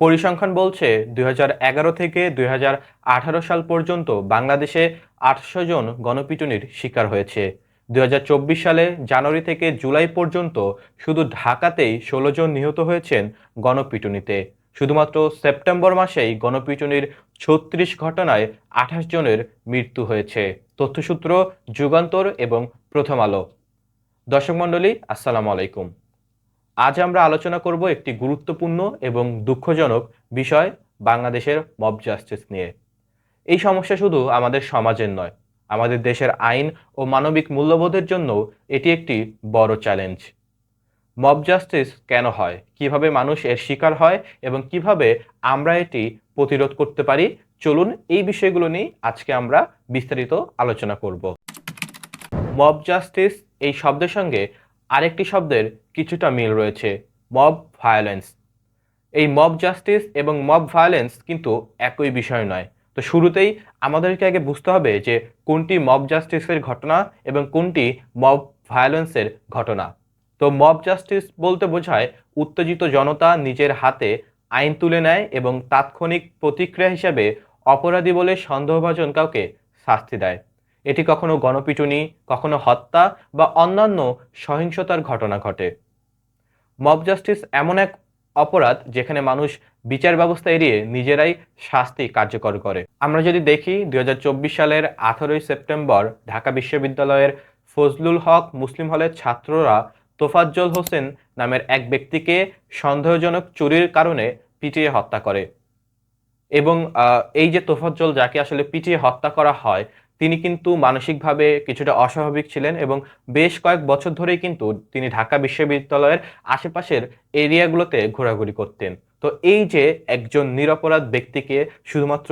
পরিসংখ্যান বলছে, দুই হাজার এগারো থেকে দুই হাজার আঠারো সাল পর্যন্ত বাংলাদেশে আটশো জন গণপিটুনির শিকার হয়েছে। দুই হাজার চব্বিশ সালে জানুয়ারি থেকে জুলাই পর্যন্ত শুধু ঢাকাতেই ষোলো জন নিহত হয়েছেন গণপিটুনিতে। শুধুমাত্র সেপ্টেম্বর মাসেই গণপিটুনির ছত্রিশ ঘটনায় আঠাশ জনের মৃত্যু হয়েছে। তথ্যসূত্র যুগান্তর এবং প্রথম আলো। দর্শক মণ্ডলী, আসসালামু আলাইকুম। আজ আমরা আলোচনা করব একটি গুরুত্বপূর্ণ এবং দুঃখজনক বিষয় বাংলাদেশের মব জাস্টিস নিয়ে। এই সমস্যা শুধু আমাদের সমাজের নয়, আমাদের দেশের আইন ও মানবিক মূল্যবোধের জন্য এটি একটি বড় চ্যালেঞ্জ মব জাস্টিস কেন হয়, কীভাবে মানুষ এর শিকার হয় এবং কীভাবে আমরা এটি প্রতিরোধ করতে পারি, চলুন এই বিষয়গুলো নিয়ে আজকে আমরা বিস্তারিত আলোচনা করব। মব জাস্টিস এই শব্দের সঙ্গে আরেকটি শব্দের কিছুটা মিল রয়েছে মব ভায়োলেন্স এই মব জাস্টিস এবং মব ভায়োলেন্স কিন্তু একই বিষয় নয়। তো শুরুতেই আমাদেরকে আগে বুঝতে হবে যে কোনটি মব জাস্টিসের ঘটনা এবং কোনটি মব ভায়োলেন্সের ঘটনা। তো মব জাস্টিস বলতে বোঝায় উত্তেজিত জনতা নিজের হাতে আইন তুলে নেয় এবং তাৎক্ষণিক প্রতিক্রিয়া হিসাবে অপরাধী বলে সন্দেহভাজন কাউকে শাস্তি দেয়। এটি কখনো গণপিটুনি, কখনো হত্যা বা অন্যান্য সহিংসতার ঘটনা ঘটে। মব জাস্টিস এমন এক অপরাধ যেখানে মানুষ বিচার ব্যবস্থা এড়িয়ে নিজেরাই শাস্তি কার্যকর করে। আমরা যদি দেখি, দুই হাজার চব্বিশ সালের আঠারোই সেপ্টেম্বর ঢাকা বিশ্ববিদ্যালয়ের ফজলুল হক মুসলিম হলের ছাত্ররা তোফাজ্জল হোসেন নামের এক ব্যক্তিকে সন্দেহজনক চুরির কারণে পিটিয়ে হত্যা করে। এবং এই যে তোফাজ্জল যাকে আসলে পিটিয়ে হত্যা করা হয় তিনি কিন্তু মানসিকভাবে কিছুটা অস্বাভাবিক ছিলেন এবং বেশ কয়েক বছর ধরেই কিন্তু তিনি ঢাকা বিশ্ববিদ্যালয়ের আশেপাশের এরিয়াগুলোতে ঘোরাঘুরি করতেন। তো এই যে একজন নিরপরাধ ব্যক্তিকে শুধুমাত্র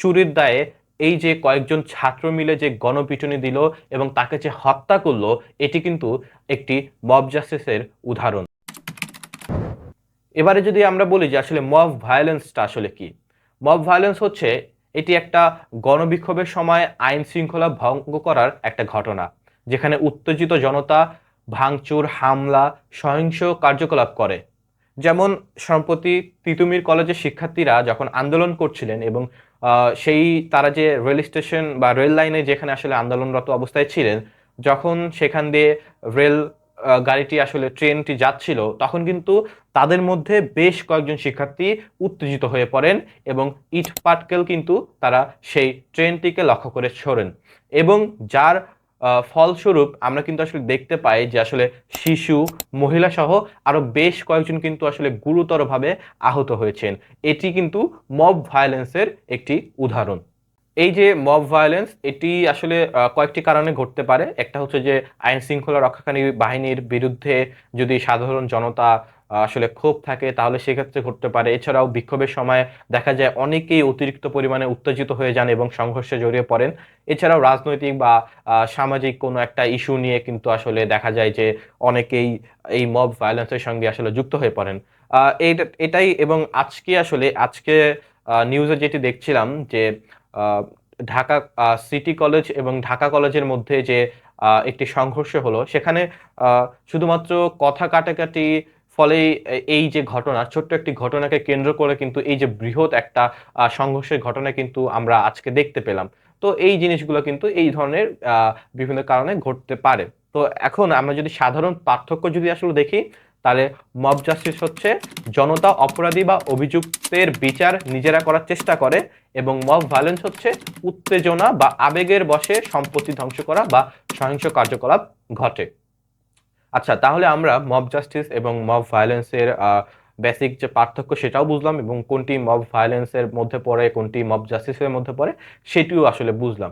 চুরির দায়ে এই যে কয়েকজন ছাত্র মিলে যে গণপিটুনি দিল এবং তাকে যে হত্যা করল, এটি কিন্তু একটি মব জাস্টিসের উদাহরণ। এবারে যদি আমরা বলি যে আসলে মব ভায়োলেন্সটা আসলে কি? মব ভায়োলেন্স হচ্ছে এটি একটা গণবিক্ষোভের সময় আইন শৃঙ্খলা ভঙ্গ করার একটা ঘটনা, যেখানে উত্তেজিত জনতা ভাঙচুর, হামলা, সহিংস কার্যকলাপ করে। যেমন সম্প্রতি তিতুমির কলেজের শিক্ষার্থীরা যখন আন্দোলন করছিলেন এবং সেই তারা যে রেল স্টেশন বা রেল লাইনে যেখানে আসলে আন্দোলনরত অবস্থায় ছিলেন, যখন সেখান দিয়ে রেল গাড়িটি আসলে ট্রেনটি যাচ্ছিল, তখন কিন্তু তাদের মধ্যে বেশ কয়েকজন শিক্ষার্থী উত্তেজিত হয়ে পড়েন এবং ইট পাটকেল কিন্তু তারা সেই ট্রেনটিকে লক্ষ্য করে ছোড়েন এবং যার ফলস্বরূপ আমরা কিন্তু আসলে দেখতে পাই যে আসলে শিশু, মহিলা সহ আরও বেশ কয়েকজন কিন্তু আসলে গুরুতরভাবে আহত হয়েছেন। এটি কিন্তু মব ভায়োলেন্সের একটি উদাহরণ। এই যে মব ভায়োলেন্স, এটি আসলে কয়েকটি কারণে ঘটতে পারে। একটা হচ্ছে যে আইন শৃঙ্খলা রক্ষাকারী বাহিনীর বিরুদ্ধে যদি সাধারণ জনতা আসলে ক্ষোভ থাকে, তাহলে সেক্ষেত্রে ঘটতে পারে। এছাড়াও বিক্ষোভের সময় দেখা যায় অনেকেই অতিরিক্ত পরিমাণে উত্তেজিত হয়ে যান এবং সংঘর্ষে জড়িয়ে পড়েন। এছাড়াও রাজনৈতিক বা সামাজিক কোনো একটা ইস্যু নিয়ে কিন্তু আসলে দেখা যায় যে অনেকেই এই মব ভায়োলেন্সের সঙ্গে আসলে যুক্ত হয়ে পড়েন। এটাই এবং আজকে আসলে, আজকে নিউজে যেটি দেখছিলাম যে ঢাকা সিটি কলেজ এবং ঢাকা কলেজের মধ্যে যে একটি সংঘর্ষ হলো, সেখানে শুধুমাত্র কথা কাটাকাটি ফলেই এ- এই যে ঘটনা, ছোট্ট একটি ঘটনাকে কেন্দ্র করে কিন্তু এই যে বৃহৎ একটা সংঘর্ষের ঘটনা কিন্তু আমরা আজকে দেখতে পেলাম। তো এই জিনিসগুলো কিন্তু এই ধরনের বিভিন্ন কারণে ঘটতে পারে। তো এখন আমরা যদি সাধারণ পার্থক্য যদি আসলে দেখি, তাহলে মব জাস্টিস হচ্ছে জনতা অপরাধী বা অভিযুক্তের বিচার নিজেরা করার চেষ্টা করে এবং মব ভায়োলেন্স হচ্ছে উত্তেজনা বা আবেগের বশে সম্পত্তি ধ্বংস করা বা সহিংস কার্যকলাপ ঘটে। আচ্ছা তাহলে আমরা মব জাস্টিস এবং মব ভায়োলেন্সের বেসিক যে পার্থক্য সেটাও বুঝলাম এবং কোনটি মব ভায়োলেন্সের মধ্যে পড়ে, কোনটি মব জাস্টিসের মধ্যে পড়ে, সেটিও আসলে বুঝলাম।